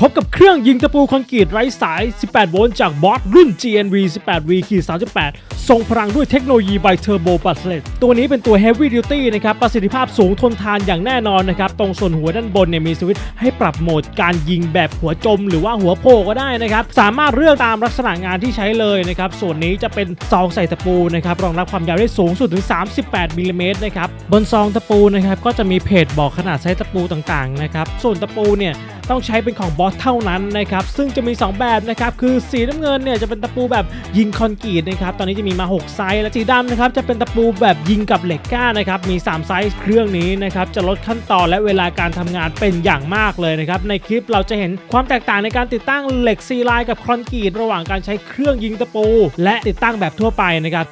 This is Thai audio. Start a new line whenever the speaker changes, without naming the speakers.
พบกับเครื่องยิงตะปูคอนกรีตไร้สาย 18 โวลต์จากบอสรุ่น GNV 18V 38 ทรงพลังด้วยเทคโนโลยีไบเทอร์โบบัสเลตตัวนี้เป็นตัว Heavy Duty นะครับ ประสิทธิภาพสูงทนทานอย่างแน่นอนนะครับ ตรงส่วนหัวด้านบนเนี่ยมีสวิตช์ให้ปรับโหมดการยิงแบบหัวจม หรือว่าหัวโผล่ก็ได้นะครับ สามารถเลือกตามลักษณะงานที่ใช้เลยนะครับ ส่วนนี้จะเป็นซองใส่ตะปูนะครับ รองรับความยาวได้สูงสุดถึง 38มิลลิเมตรนะครับ บนซองตะปูนะครับก็จะมีเพจบอกขนาดไซส์ตะปูต่างๆนะครับ ส่วนตะปูเนี่ยต้องใช้เป็นของบอสเท่านั้นนะครับ ซึ่งจะมี 2 แบบนะครับ คือสีน้ำเงินเนี่ยจะเป็นตะปูแบบยิงคอนกรีตนะครับ ตอนนี้จะมีมา 6 ไซส์และสีดำนะครับจะเป็นตะปูแบบยิงกับเหล็กก้านนะครับมี 3 ไซส์เครื่องนี้นะครับจะลดขั้นตอนและเวลาการทำงานเป็นอย่างมากเลยนะครับในคลิปเราจะเห็นความแตกต่างในการติดตั้งเหล็กซีไลน์กับคอนกรีตระหว่างการใช้เครื่องยิงตะปู และติดตั้งแบบทั่วไปนะครับ